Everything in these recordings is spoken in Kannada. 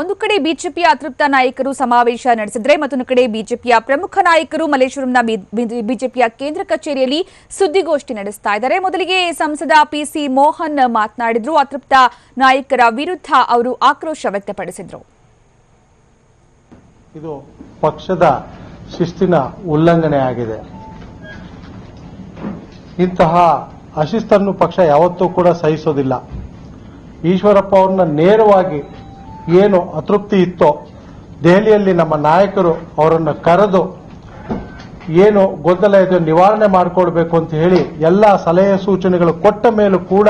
ಒಂದು ಕಡೆ ಬಿಜೆಪಿಯ ಅತೃಪ್ತ ನಾಯಕರು ಸಮಾವೇಶ ನಡೆಸಿದ್ರೆ ಮತ್ತೊಂದು ಕಡೆ ಬಿಜೆಪಿಯ ಪ್ರಮುಖ ನಾಯಕರು ಮಲ್ಲೇಶ್ವರಂನ ಬಿಜೆಪಿಯ ಕೇಂದ್ರ ಕಚೇರಿಯಲ್ಲಿ ಸುದ್ದಿಗೋಷ್ಠಿ ನಡೆಸ್ತಾ ಇದ್ದಾರೆ. ಮೊದಲಿಗೆ ಸಂಸದ ಪಿಸಿ ಮೋಹನ್ ಮಾತನಾಡಿದ್ರು. ಅತೃಪ್ತ ನಾಯಕರ ವಿರುದ್ಧ ಅವರು ಆಕ್ರೋಶ ವ್ಯಕ್ತಪಡಿಸಿದ್ರು. ಇದು ಪಕ್ಷದ ಶಿಸ್ತಿನ ಉಲ್ಲಂಘನೆ ಆಗಿದೆ ಇಂತಹ ಅಶಿಸ್ತನ್ನು ಪಕ್ಷ ಯಾವತ್ತೂ ಕೂಡ ಸಹಿಸೋದಿಲ್ಲ. ಈಶ್ವರಪ್ಪ ಅವ್ರನ್ನ ನೇರವಾಗಿ ಏನು ಅತೃಪ್ತಿ ಇತ್ತೋ, ದೆಹಲಿಯಲ್ಲಿ ನಮ್ಮ ನಾಯಕರು ಅವರನ್ನು ಕರೆದು ಏನು ಗೊಂದಲ ಇದೆ ನಿವಾರಣೆ ಮಾಡಿಕೊಡ್ಬೇಕು ಅಂತ ಹೇಳಿ ಎಲ್ಲ ಸಲಹೆ ಸೂಚನೆಗಳು ಕೊಟ್ಟ ಮೇಲೂ ಕೂಡ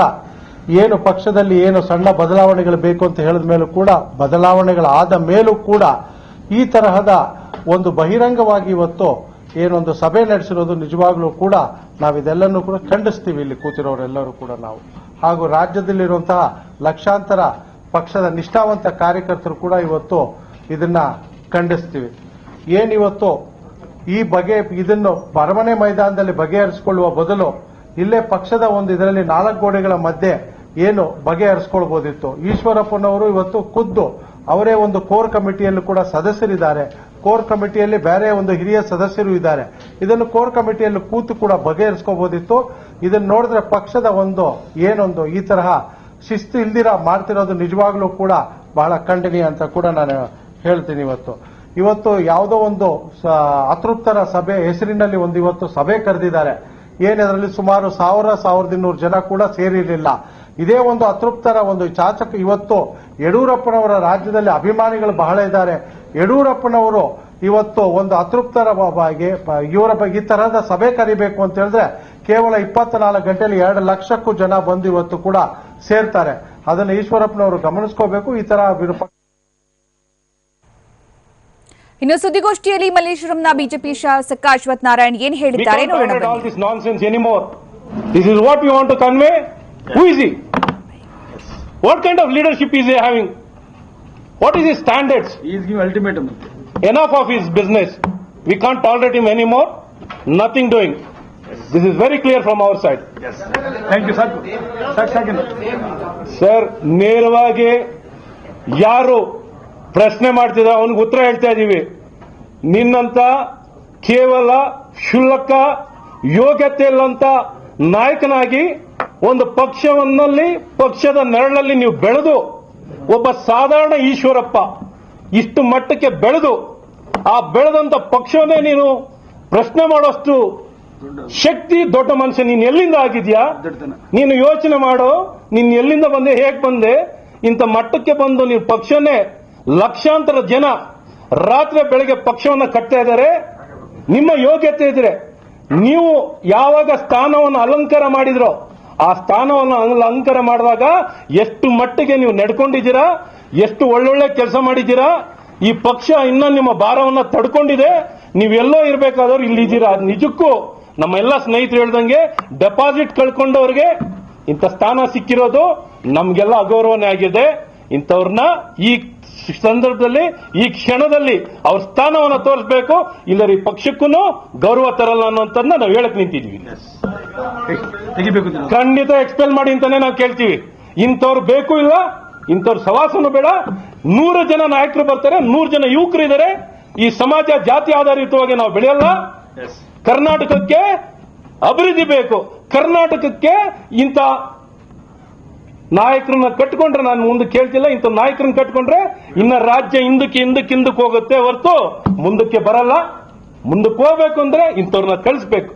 ಏನು ಪಕ್ಷದಲ್ಲಿ ಏನು ಸಣ್ಣ ಬದಲಾವಣೆಗಳು ಬೇಕು ಅಂತ ಹೇಳಿದ ಮೇಲೂ ಕೂಡ ಬದಲಾವಣೆಗಳಾದ ಮೇಲೂ ಕೂಡ ಈ ತರಹದ ಒಂದು ಬಹಿರಂಗವಾಗಿ ಇವತ್ತು ಏನೊಂದು ಸಭೆ ನಡೆಸಿರೋದು ನಿಜವಾಗ್ಲೂ ಕೂಡ ನಾವಿದೆಲ್ಲನೂ ಕೂಡ ಖಂಡಿಸ್ತೀವಿ ಇಲ್ಲಿ ಕೂತಿರೋರೆಲ್ಲರೂ ಕೂಡ ನಾವು. ಹಾಗೂ ರಾಜ್ಯದಲ್ಲಿರುವಂತಹ ಲಕ್ಷಾಂತರ ಪಕ್ಷದ ನಿಷ್ಠಾವಂತ ಕಾರ್ಯಕರ್ತರು ಕೂಡ ಇವತ್ತು ಇದನ್ನ ಖಂಡಿಸ್ತೀವಿ. ಏನಿವತ್ತು ಈ ಬಗೆ ಇದನ್ನು ಅರಮನೆ ಮೈದಾನದಲ್ಲಿ ಬಗೆಹರಿಸಿಕೊಳ್ಳುವ ಬದಲು ಇಲ್ಲೇ ಪಕ್ಷದ ಒಂದು ಇದರಲ್ಲಿ ನಾಲ್ಕು ಗೋಡೆಗಳ ಮಧ್ಯೆ ಏನು ಬಗೆಹರಿಸ್ಕೊಳ್ಬೋದಿತ್ತು. ಈಶ್ವರಪ್ಪನವರು ಇವತ್ತು ಖುದ್ದು ಅವರೇ ಒಂದು ಕೋರ್ ಕಮಿಟಿಯಲ್ಲೂ ಕೂಡ ಸದಸ್ಯರಿದ್ದಾರೆ. ಕೋರ್ ಕಮಿಟಿಯಲ್ಲಿ ಬೇರೆ ಒಂದು ಹಿರಿಯ ಸದಸ್ಯರು ಇದ್ದಾರೆ. ಇದನ್ನು ಕೋರ್ ಕಮಿಟಿಯಲ್ಲಿ ಕೂತು ಕೂಡ ಬಗೆಹರಿಸ್ಕೋಬಹುದಿತ್ತು ಇದನ್ನು ನೋಡಿದ್ರೆ ಪಕ್ಷದ ಒಂದು ಏನೊಂದು ಈ ತರಹ ಶಿಸ್ತು ಇಲ್ದಿರ ಮಾಡ್ತಿರೋದು ನಿಜವಾಗ್ಲೂ ಕೂಡ ಬಹಳ ಖಂಡನೀಯ ಅಂತ ಕೂಡ ನಾನು ಹೇಳ್ತೀನಿ ಇವತ್ತು. ಇವತ್ತು ಯಾವುದೋ ಒಂದು ಅತೃಪ್ತರ ಸಭೆ, ಹೆಸರಿನಲ್ಲಿ ಒಂದು ಇವತ್ತು ಸಭೆ ಕರೆದಿದ್ದಾರೆ. ಏನದರಲ್ಲಿ ಸುಮಾರು ಸಾವಿರ, ಸಾವಿರದ ಇನ್ನೂರು ಜನ ಕೂಡ ಸೇರಿರಲಿಲ್ಲ. ಇದೇ ಒಂದು ಅತೃಪ್ತರ ಒಂದು ಚಾಚಕ ಇವತ್ತು ಯಡಿಯೂರಪ್ಪನವರ ರಾಜ್ಯದಲ್ಲಿ ಅಭಿಮಾನಿಗಳು ಬಹಳ ಇದ್ದಾರೆ. ಯಡಿಯೂರಪ್ಪನವರು ಇವತ್ತು ಒಂದು ಅತೃಪ್ತರ ಬಗ್ಗೆ, ಇವರ ಬಗ್ಗೆ ಈ ತರಹದ ಸಭೆ ಕರಿಬೇಕು ಅಂತ ಹೇಳಿದ್ರೆ ಕೇವಲ ಇಪ್ಪತ್ನಾಲ್ಕು ಗಂಟೆಯಲ್ಲಿ ಎರಡು ಲಕ್ಷಕ್ಕೂ ಜನ ಬಂದು ಇವತ್ತು ಕೂಡ ಸೇರ್ತಾರೆ ಅದನ್ನು ಈಶ್ವರಪ್ಪನವರು ಗಮನಿಸ್ಕೋಬೇಕು ಈ ತರ ವಿರೂಪ ಇನ್ನು ಸುದ್ದಿಗೋಷ್ಠಿಯಲ್ಲಿ ಮಲ್ಲೇಶ್ವರಂನ ಬಿಜೆಪಿ ಶಾಸಕ ಅಶ್ವಥ್ ನಾರಾಯಣ್ ಏನ್ ಹೇಳಿದ್ದಾರೆ ನೋಡೋಣ this nonsense anymore. This is what you want to convey? Who is he? What kind of leadership is he having? What is his standards? He is giving ultimatum. Enough of his business. We can't tolerate him anymore. Nothing doing. This is very clear from our side. Thank you, sir. Sir, second. Sir ನೇರವಾಗಿ ಯಾರು ಪ್ರಶ್ನೆ ಮಾಡ್ತಿದ ಅವನಿಗೆ ಉತ್ತರ ಹೇಳ್ತಾ ಇದ್ದೀವಿ ನಿನ್ನಂತ ಕೇವಲ ಕ್ಷುಲ್ಲಕ ಯೋಗ್ಯತೆ ಇಲ್ಲಂತ ನಾಯಕನಾಗಿ ಒಂದು ಪಕ್ಷವನ್ನಲ್ಲಿ ಪಕ್ಷದ ನೆರಳಲ್ಲಿ ನೀವು ಬೆಳೆದು ಒಬ್ಬ ಸಾಧಾರಣ ಈಶ್ವರಪ್ಪ ಇಷ್ಟು ಮಟ್ಟಕ್ಕೆ ಬೆಳೆದು ಆ ಬೆಳೆದಂತ ಪಕ್ಷವನ್ನೇ ನೀನು ಪ್ರಶ್ನೆ ಮಾಡೋಷ್ಟು ಶಕ್ತಿ ದೊಡ್ಡ ಮನುಷ್ಯ ನೀನು ಎಲ್ಲಿಂದ ಆಗಿದ್ಯಾ? ನೀನು ಯೋಚನೆ ಮಾಡು ನೀನು ಎಲ್ಲಿಂದ ಬಂದೆ ಹೇಗ್ ಬಂದೆ? ಇಂಥ ಮಟ್ಟಕ್ಕೆ ಬಂದು ನೀವು ಪಕ್ಷನೇ ಲಕ್ಷಾಂತರ ಜನ ರಾತ್ರಿ ಬೆಳಗ್ಗೆ ಪಕ್ಷವನ್ನ ಕಟ್ತಾ ಇದ್ದಾರೆ. ನಿಮ್ಮ ಯೋಗ್ಯತೆ ಇದ್ರೆ ನೀವು ಯಾವಾಗ ಸ್ಥಾನವನ್ನು ಅಲಂಕಾರ ಮಾಡಿದ್ರೋ ಆ ಸ್ಥಾನವನ್ನು ಅಲಂಕಾರ ಮಾಡಿದಾಗ ಎಷ್ಟು ಮಟ್ಟಿಗೆ ನೀವು ನಡ್ಕೊಂಡಿದ್ದೀರಾ ಎಷ್ಟು ಒಳ್ಳೊಳ್ಳೆ ಕೆಲಸ ಮಾಡಿದ್ದೀರಾ ಈ ಪಕ್ಷ ಇನ್ನೂ ನಿಮ್ಮ ಭಾರವನ್ನ ತಡ್ಕೊಂಡಿದೆ. ನೀವೆಲ್ಲೋ ಇರಬೇಕಾದವ್ರು ಇಲ್ಲಿದ್ದೀರಾ. ನಿಜಕ್ಕೂ ನಮ್ಮ ಎಲ್ಲ ಸ್ನೇಹಿತರು ಹೇಳ್ದಂಗೆ ಡೆಪಾಸಿಟ್ ಕಳ್ಕೊಂಡವ್ರಿಗೆ ಇಂಥ ಸ್ಥಾನ ಸಿಕ್ಕಿರೋದು ನಮ್ಗೆಲ್ಲ ಅಗೌರವನೇ ಆಗಿದೆ. ಇಂಥವ್ರನ್ನ ಈ ಸಂದರ್ಭದಲ್ಲಿ ಈ ಕ್ಷಣದಲ್ಲಿ ಅವ್ರ ಸ್ಥಾನವನ್ನ ತೋರಿಸಬೇಕು. ಇಲ್ಲರ ಈ ಪಕ್ಷಕ್ಕೂ ಗೌರವ ತರಲ್ಲ ಅನ್ನೋದನ್ನ ನಾವು ಹೇಳಕ್ ನಿಂತಿದ್ವಿ. ಖಂಡಿತ ಎಕ್ಸ್ಪೆಲ್ ಮಾಡಿ ಅಂತಾನೆ ನಾವು ಕೇಳ್ತೀವಿ. ಇಂಥವ್ರು ಬೇಕು ಇಲ್ಲ ಇಂಥವ್ರ ಸವಾಸನು ಬೇಡ. ನೂರು ಜನ ನಾಯಕರು ಬರ್ತಾರೆ ನೂರು ಜನ ಯುವಕರು ಇದ್ದಾರೆ ಈ ಸಮಾಜ ಜಾತಿ ಆಧಾರಿತವಾಗಿ ನಾವು ಬೆಳೆಯಲ್ಲ. ಕರ್ನಾಟಕಕ್ಕೆ ಅಭಿವೃದ್ಧಿ ಬೇಕು. ಕರ್ನಾಟಕಕ್ಕೆ ಇಂಥ ನಾಯಕರನ್ನ ಕಟ್ಕೊಂಡ್ರೆ ನಾನು ಮುಂದೆ ಕೇಳ್ತಿಲ್ಲ, ಇಂಥ ನಾಯಕರನ್ನ ಕಟ್ಕೊಂಡ್ರೆ ಇನ್ನ ರಾಜ್ಯ ಹಿಂದಕ್ಕೆ ಹಿಂದಕ್ಕೆ ಹಿಂದಕ್ಕೆ ಹೋಗುತ್ತೆ ಹೊರತು ಮುಂದಕ್ಕೆ ಬರಲ್ಲ. ಮುಂದಕ್ಕೆ ಹೋಗ್ಬೇಕು ಅಂದ್ರೆ ಇಂಥವ್ರನ್ನ ಕಳಿಸ್ಬೇಕು.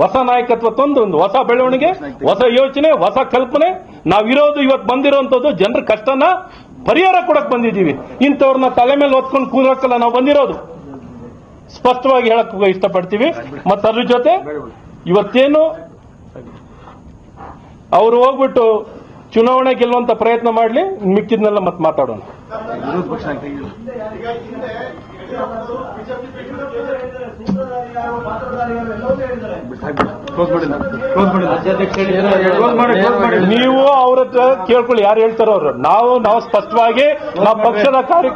ಹೊಸ ನಾಯಕತ್ವ ತಂದು ಒಂದು ಹೊಸ ಬೆಳವಣಿಗೆ, ಹೊಸ ಯೋಚನೆ, ಹೊಸ ಕಲ್ಪನೆ. ನಾವಿರೋದು ಇವತ್ತು ಬಂದಿರೋಂಥದ್ದು ಜನರ ಕಷ್ಟನ ಪರಿಹಾರ ಕೊಡಕ್ ಬಂದಿದ್ದೀವಿ. ಇಂಥವ್ರನ್ನ ತಲೆ ಮೇಲೆ ಹೊತ್ಕೊಂಡು ಕೂರಕ್ಕಲ್ಲ ನಾವು ಬಂದಿರೋದು. ಸ್ಪಷ್ಟವಾಗಿ ಹೇಳಕ್ ಇಷ್ಟಪಡ್ತೀವಿ. ಮತ್ತೆ ಅದ್ರ ಜೊತೆ ಇವತ್ತೇನು ಅವರು ಹೋಗ್ಬಿಟ್ಟು ಚುನಾವಣೆ ಗೆಲ್ಲುವಂತ ಪ್ರಯತ್ನ ಮಾಡ್ಲಿ, ಮಿಕ್ಕಿದ್ನೆಲ್ಲ ಮತ್ತೆ ಮಾತಾಡೋಣ. ನಾವು. ಅವ್ರ ಹತ್ರ ಕೇಳ್ಕೊಳ್ಳಿ ಯಾರು ಹೇಳ್ತಾರೋ ಅವರು. ನಾವು ನಾವು ಸ್ಪಷ್ಟವಾಗಿ ನಾವು ಪಕ್ಷದ ಕಾರ್ಯ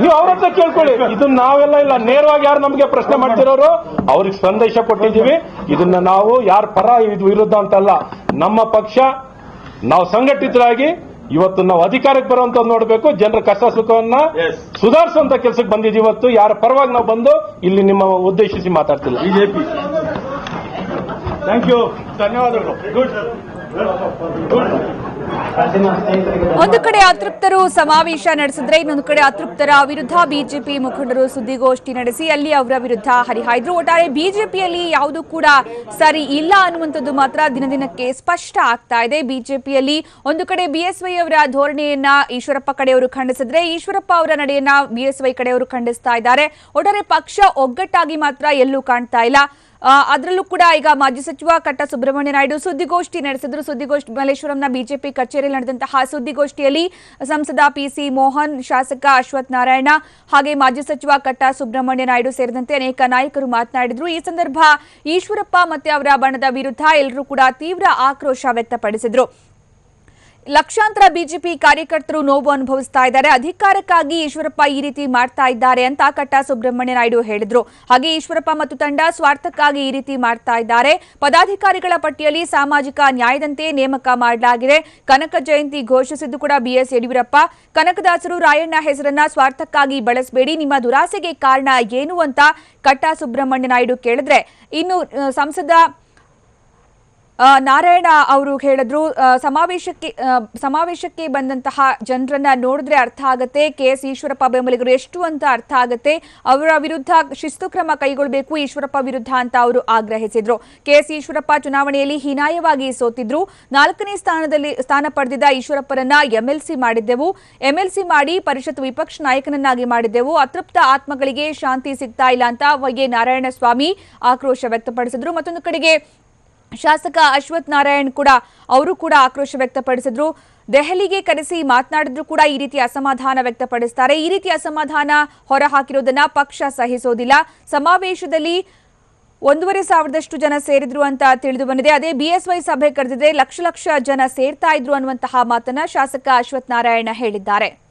ನೀವು ಅವ್ರ ಹತ್ರ ಕೇಳ್ಕೊಳ್ಳಿ. ಇದನ್ನ ನಾವೆಲ್ಲ ಇಲ್ಲ. ನೇರವಾಗಿ ಯಾರು ನಮಗೆ ಪ್ರಶ್ನೆ ಮಾಡ್ತಿರೋರು ಅವ್ರಿಗೆ ಸಂದೇಶ ಕೊಟ್ಟಿದ್ದೀವಿ. ಇದನ್ನ ನಾವು ಯಾರ ಪರ ಇದು ವಿರುದ್ಧ ಅಂತಲ್ಲ. ನಮ್ಮ ಪಕ್ಷ ನಾವು ಸಂಘಟಿತರಾಗಿ ಇವತ್ತು ನಾವು ಅಧಿಕಾರಕ್ಕೆ ಬರುವಂತ ನೋಡಬೇಕು. ಜನರ ಕಷ್ಟ ಸುಖವನ್ನ. ಸುಧಾರಿಸುವಂತ ಕೆಲಸಕ್ಕೆ ಬಂದಿದ್ದೀವಿ ಇವತ್ತು. ಯಾರ ಪರವಾಗಿ ನಾವು ಬಂದು ಇಲ್ಲಿ ನಿಮ್ಮ ಉದ್ದೇಶಿಸಿ ಮಾತಾಡ್ತಿಲ್ಲ. ಬಿಜೆಪಿ. ಥ್ಯಾಂಕ್ ಯು ಧನ್ಯವಾದಗಳು. ಗುಡ್ ಒಂದು ಕಡೆ ಅತೃಪ್ತರು ಸಮಾವೇಶ ನಡೆಸಿದ್ರೆ, ಇನ್ನೊಂದು ಕಡೆ ಅತೃಪ್ತರ ವಿರುದ್ಧ ಬಿಜೆಪಿ ಮುಖಂಡರು ಸುದ್ದಿಗೋಷ್ಠಿ ನಡೆಸಿ, ಅಲ್ಲಿ ಅವರ ವಿರುದ್ಧ ಹರಿಹಾಯ್ದ್ರು. ಒಟ್ಟಾರೆ ಬಿಜೆಪಿಯಲ್ಲಿ ಯಾವುದು ಕೂಡ ಸರಿ ಇಲ್ಲ ಅನ್ನುವಂಥದ್ದು ಮಾತ್ರ ದಿನ ದಿನಕ್ಕೆ ಸ್ಪಷ್ಟ ಆಗ್ತಾ ಇದೆ. ಬಿಜೆಪಿಯಲ್ಲಿ ಒಂದು ಕಡೆ ಬಿಎಸ್ವೈ ಅವರ ಧೋರಣೆಯನ್ನ ಈಶ್ವರಪ್ಪ ಕಡೆಯವರು ಖಂಡಿಸಿದ್ರೆ, ಈಶ್ವರಪ್ಪ ಅವರ ನಡೆಯನ್ನ ಬಿಎಸ್ವೈ ಕಡೆಯವರು ಖಂಡಿಸ್ತಾ ಇದ್ದಾರೆ. ಒಟ್ಟಾರೆ ಪಕ್ಷ ಒಗ್ಗಟ್ಟಾಗಿ ಮಾತ್ರ ಎಲ್ಲೂ ಕಾಣ್ತಾ ಇಲ್ಲ. ಅದರಲ್ಲೂ ಕೂಡ ಈಗ ಮಾಜಿ ಸಚಿವ ಕಟ್ಟ ಸುಬ್ರಹ್ಮಣ್ಯ ನಾಯ್ಡು ಸುದ್ದಿಗೋಷ್ಠಿ ನಡೆಸಿದ್ರು. ಸುದ್ದಿಗೋಷ್ಠಿ ಮಲ್ಲೇಶ್ವರಂನ ಬಿಜೆಪಿ ಕಚೇರಿಯಲ್ಲಿ ನಡೆದಂತಹ ಸುದ್ದಿಗೋಷ್ಠಿಯಲ್ಲಿ ಸಂಸದ ಪಿಸಿ ಮೋಹನ್, ಶಾಸಕ ಅಶ್ವಥ್ ನಾರಾಯಣ ಹಾಗೆ ಮಾಜಿ ಸಚಿವ ಕಟ್ಟ ಸುಬ್ರಹ್ಮಣ್ಯ ನಾಯ್ಡು ಸೇರಿದಂತೆ ಅನೇಕ ನಾಯಕರು ಮಾತನಾಡಿದ್ರು. ಈ ಸಂದರ್ಭ ಈಶ್ವರಪ್ಪ ಮತ್ತೆ ಅವರ ಬಣದ ವಿರುದ್ಧ ಎಲ್ಲರೂ ಕೂಡ ತೀವ್ರ ಆಕ್ರೋಶ ವ್ಯಕ್ತಪಡಿಸಿದ್ರು. ಲಕ್ಷಾಂತರ ಬಿಜೆಪಿ ಕಾರ್ಯಕರ್ತರು ನೋವು ಅನುಭವಿಸ್ತಾ ಇದ್ದಾರೆ. ಅಧಿಕಾರಕ್ಕಾಗಿ ಈಶ್ವರಪ್ಪ ಈ ರೀತಿ ಮಾಡ್ತಾ ಇದ್ದಾರೆ ಅಂತ ಕಟ್ಟ ಸುಬ್ರಹ್ಮಣ್ಯ ನಾಯ್ಡು ಹೇಳಿದ್ರು. ಹಾಗೆ ಈಶ್ವರಪ್ಪ ಮತ್ತು ತಂಡ ಸ್ವಾರ್ಥಕ್ಕಾಗಿ ಈ ರೀತಿ ಮಾಡ್ತಾ ಇದ್ದಾರೆ. ಪದಾಧಿಕಾರಿಗಳ ಪಟ್ಟಿಯಲ್ಲಿ ಸಾಮಾಜಿಕ ನ್ಯಾಯದಂತೆ ನೇಮಕ ಮಾಡಲಾಗಿದೆ. ಕನಕ ಜಯಂತಿ ಘೋಷಿಸಿದ್ದು ಕೂಡ ಬಿಎಸ್ ಯಡಿಯೂರಪ್ಪ. ಕನಕದಾಸರು ರಾಯಣ್ಣ ಹೆಸರನ್ನ ಸ್ವಾರ್ಥಕ್ಕಾಗಿ ಬಳಸಬೇಡಿ. ನಿಮ್ಮ ದುರಾಸೆಗೆ ಕಾರಣ ಏನು ಅಂತ ಕಟ್ಟ ಸುಬ್ರಹ್ಮಣ್ಯ ನಾಯ್ಡು ಕೇಳಿದ್ರೆ. ಇನ್ನು ಸಂಸದ ನಾರಾಯಣ ಅವರು ಹೇಳಿದ್ರು ಸಮಾವೇಶಕ್ಕೆ ಸಮಾವೇಶಕ್ಕೆ ಬಂದಂತಹ ಜನರನ್ನ ನೋಡಿದ್ರೆ ಅರ್ಥ ಆಗುತ್ತೆ. ಕೆ ಎಸ್ ಈಶ್ವರಪ್ಪ ಬೆಂಬಲಿಗರು ಎಷ್ಟು ಅಂತ ಅರ್ಥ ಆಗತ್ತೆ. ಅವರ ವಿರುದ್ಧ ಶಿಸ್ತು ಕ್ರಮ ಕೈಗೊಳ್ಳಬೇಕು ಈಶ್ವರಪ್ಪ ವಿರುದ್ಧ ಅಂತ ಅವರು ಆಗ್ರಹಿಸಿದ್ರು. ಕೆ ಎಸ್ ಈಶ್ವರಪ್ಪ ಚುನಾವಣೆಯಲ್ಲಿ ಹೀನಾಯವಾಗಿ ಸೋತಿದ್ರು. ನಾಲ್ಕನೇ ಸ್ಥಾನದಲ್ಲಿ, ಸ್ಥಾನ ಪಡೆದಿದ್ದ ಈಶ್ವರಪ್ಪರನ್ನ ಎಂಎಲ್ಸಿ ಮಾಡಿದ್ದೆವು. ಎಂಎಲ್ಸಿ ಮಾಡಿ ಪರಿಷತ್ ವಿಪಕ್ಷ ನಾಯಕನನ್ನಾಗಿ ಮಾಡಿದ್ದೆವು. ಅತೃಪ್ತ ಆತ್ಮಗಳಿಗೆ ಶಾಂತಿ ಸಿಗ್ತಾ ಇಲ್ಲ ಅಂತ ವೈ ನಾರಾಯಣ ಸ್ವಾಮಿ ಆಕ್ರೋಶ ವ್ಯಕ್ತಪಡಿಸಿದ್ರು. ಮತ್ತೊಂದು ಕಡೆಗೆ ಶಾಸಕ ಅಶ್ವಥ್ ನಾರಾಯಣ್ ಕೂಡ, ಅವರು ಕೂಡ ಆಕ್ರೋಶ ವ್ಯಕ್ತಪಡಿಸಿದ್ರು. ದೆಹಲಿಗೆ ಕರೆಸಿ ಮಾತನಾಡಿದ್ರು ಕೂಡ ಈ ರೀತಿ ಅಸಮಾಧಾನ ವ್ಯಕ್ತಪಡಿಸ್ತಾರೆ. ಈ ರೀತಿ ಅಸಮಾಧಾನ ಹೊರಹಾಕಿರೋದನ್ನ ಪಕ್ಷ ಸಹಿಸೋದಿಲ್ಲ. ಸಮಾವೇಶದಲ್ಲಿ ಒಂದೂವರೆ ಸಾವಿರದಷ್ಟು ಜನ ಸೇರಿದ್ರು ಅಂತ ತಿಳಿದು ಬಂದಿದೆ. ಅದೇ ಬಿಎಸ್ವೈ ಸಭೆ ಕರೆದಿದೆ, ಲಕ್ಷ ಲಕ್ಷ ಜನ ಸೇರ್ತಾ ಇದ್ರು ಅನ್ನುವಂತಹ ಮಾತನ್ನ ಶಾಸಕ ಅಶ್ವಥ್ ನಾರಾಯಣ ಹೇಳಿದ್ದಾರೆ.